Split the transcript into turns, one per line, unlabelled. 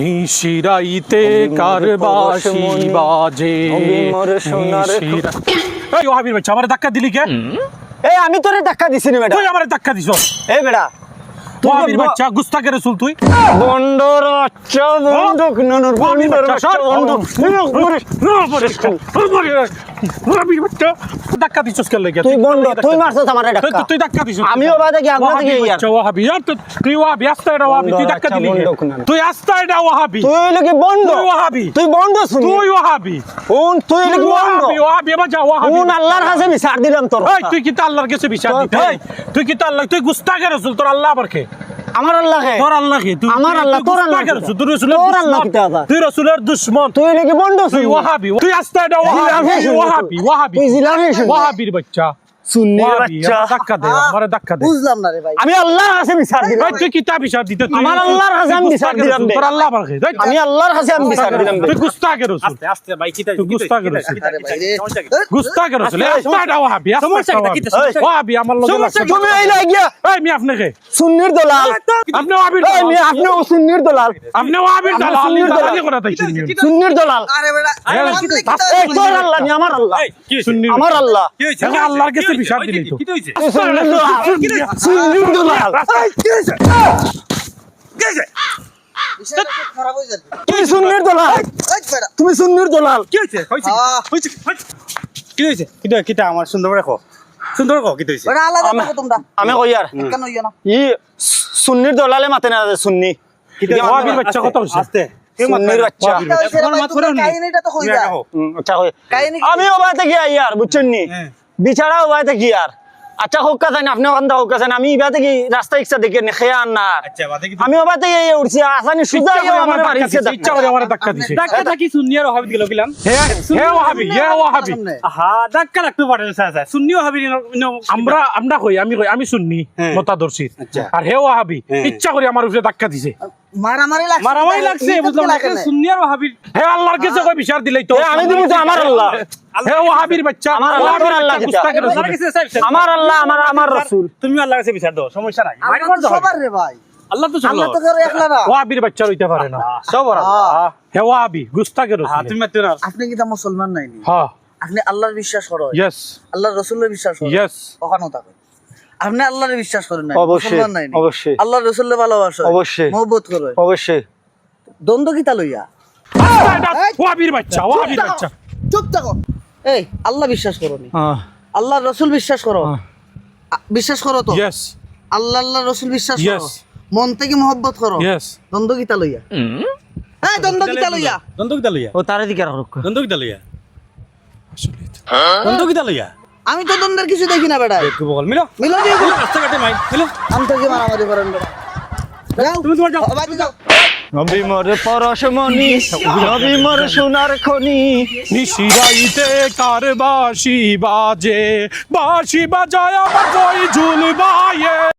নিশিরাইতে কারবাসি বাজে। এই ওহাবির বাচ্চা আমার ধাক্কা দিলি কে?
এই আমি তোরে ধাক্কা দিছি নি ম্যাডাম।
তুই আমার ধাক্কা দিছস।
এই বেড়া
ওহাবির বাচ্চা গুস্তাকে রসুল তুই?
বন্ডর বাচ্চা বন্দুক ননুর বন্ডর
বাচ্চা সর।
বন্দুক।
ওহাবির বাচ্চা ধাক্কা দিছস কে লাগে?
তুই বন্ড তুই মারছস আমারে ধাক্কা।
তুই ধাক্কা দিছ
আমিও বাদে কি আপনার থেকে ইয়ার
ইয়ার তো তুই ওহাবি আস্তা এটা তুই ধাক্কা
আচ্ছা,
দিলি? তুই আস্তা এটা ওহাবি
তুই কি বন্ড
তুই ওহাবি
তুই বন্ড শুন।
তুই ওহাবি
কোন তুই বন্ড
ওহাবি ওহাবি বাচ্চা ওহাবি
কোন আল্লাহর কাছে বিচার দিলাম তোর
এই তুই কি তো আল্লাহর কাছে বিচার দিতে তুই কি তো আল্লাহ তুই গুস্তাকে রসুল তোর আল্লাহ আবার
আমার আল্লাহকে
তোর আল্লাহ কি? তুই
আমার আল্লাহ, তোর আল্লাহ
রসুল, তুই রসুলের
তোর আল্লাহ
দুশ্মন।
কিতা আবার?
তুই রসুলের দুশ্মন।
তুই হইল কি
তুই ওহাবি তুই আস্তে
তুই জিলাপি শুন।
বাচ্চা।
সুন্নির
ওহাবি
বাচ্চা
আমার ধাক্কা দে আমার ধাক্কা দে।
বুঝলাম না রে ভাই।
আমি আল্লাহর কাছে বিচার দিলাম।
তুই কিতাব বিচার দিতে
আমার আল্লাহর কাছে আমি বিচার দিলাম
তোর আল্লাহ আবার
আমি আল্লাহর কাছে আমি বিচার দিলাম
তুই গুস্তাকে রসুল
আস্তে আস্তে ভাই কিতা
তুই গুস্তাকে রসুল
আরে ভাই
রসুল আস্তে এটা ওহাবি
সমস্যা কিতা,
ওহাবি।
কিতা
আমার লগে লাগছে।
তুমি এই লাগিয়া
এই মি আপনাকে
সুন্নির দলাল।
আপনি দালাল।
আপনি সুন্নির দলাল।
আপনি দালাল।
সুন্নির
দলাল। করা তাইছেন
সুন্নির দলাল।
আরে বেটা
আরে
আরে
কি-
আপনি
এই তোর আল্লাহ নি আমার আল্লাহ।
এই, কি হইছে?
সুন্নি
আমার আল্লাহ
কি হইছে?
আল্লাহর কাছে দিলি তো।
সুন্নির দলাল সুন্নির দলাল
কি হইছে?
বিষয়টা খুব খারাপ যাবে
তুই সুন্নির দলাল
এই বেটা
তুমি সুন্নির দলাল
কি হইছে? হইছে?
আহ।
হইছে? হইছে? কি হইছে? কিটা কিটা আমার সুন্দর করে সুন্দর কো কি হইছে
আমি-
থাকো তোমরা
আমি কই আর
কেন না
ই সুন্নির দলালে মাতে না সুন্নি
বাচ্চা কত হইছে
আস্তে
আচ্ছা? আমি ওবাইতে কি আর বুঝছেন নি
হ্যাঁ।
বিছাড়া ওবাইতে কি আর আচ্ছা হোক কাছেন আপনি ওখান হোক কাছেন আমি ইবাতে কি রাস্তা ইচ্ছা দেখে নে খেয়ে আর না
আচ্ছা
আমি ওবাইতে এই উঠছি আসানি সুজা
আমার ধাক্কা দিছে, ইচ্ছা করে আমার ধাক্কা দিছে
ডাক্তার থাকি সুন্নিয়ার অভাব দিল গেলাম
হে হে ওহাবি হে ওহাবি
সামনে।
হা ডাক্তার রাখতে পারে স্যার স্যার সুন্নিও হাবি
আমরা আমরা কই আমি কই আমি শুননি
হ্যাঁ।
মতাদর্শী
আচ্ছা।
আর হে ওহাবি
হ্যাঁ।
ইচ্ছা করে আমার উপরে ধাক্কা দিছে
মারামারি লাগছে
মারামারি লাগছে বুঝলাম না। সুন্নিয়ার অভাবি
হে আল্লাহর কাছে কই বিচার দিলেই তো
আমি দিব তো আমার আল্লাহ।
হে ওহাবির বাচ্চা
আমার আল্লাহ, আল্লাহ
বাচ্চা,
কিতা?
গুস্তাখের
আল্লাহর
রসুল।
কাছে সাহেব
আমার আল্লাহ আমার আমার রসুল।
তুমি আল্লাহর কাছে বিচার দাও সমস্যা নাই।
আমরা
বাইরে
তো
করতে
সবার রে ভাই।
আল্লাহ তো চলো
তো কেউ একলা না।
ওহাবির বাচ্চা হইতে পারে না।
সবার
আহ,
হে ওহাবি গুস্তাখের
তুমি মারতে
আপনি কি তা মুসলমান নাই
হ্যাঁ।
আপনি আল্লাহর বিশ্বাস করো
ইয়েস
আল্লাহর রসুলের বিশ্বাস করো
ইয়েস
কখনো থাকে আপনি আল্লাহর বিশ্বাস করেন না
অবশ্যই,
মুসলমান
অবশ্যই।
আল্লাহর রসুলের ভালোবাসো
অবশ্যই।
মহব্বত করো।
অবশ্যই।
দ্বন্দ্ব কি তা লইয়া?
ওহাবির বাচ্চা ওহাবির বাচ্চা।
চুপ থাকো। এই আল্লাহ বিশ্বাস করো নি।
হ্যাঁ।
আল্লাহর রসুল বিশ্বাস করো।
হ্যাঁ।
বিশ্বাস করো তো?
ইয়েস
আল্লাহ আল্লাহ রসুল বিশ্বাস করো? মন থেকে মহব্বত করো?
ইয়েস
দ্বন্দ্ব কি তা লইয়া? এই দ্বন্দ্ব কি তা লইয়া?
দন্ত কিতা লইয়া?
ও তারে দিকে রাখো
দন্ত কিতা লইয়া? দন্ত কিতা লইয়া?
আমি তো তোমাদের কিছু দেখি না বেটা
একটু বল মিলো।
মিলো দিয়ে রাস্তা
রাস্তাঘাটে মাই মিলো।
আমি তো কি মারামারি করেন বেটা যাও।
তুমি তোমার যাও।
বাড়ি যাও।
নবী মোর পরশমণি নবী মোর সোনার খনি।
নিশিরাইতে কার বাসি বাজে? বাসি বাজায় আমার কই ঝুল বায়ে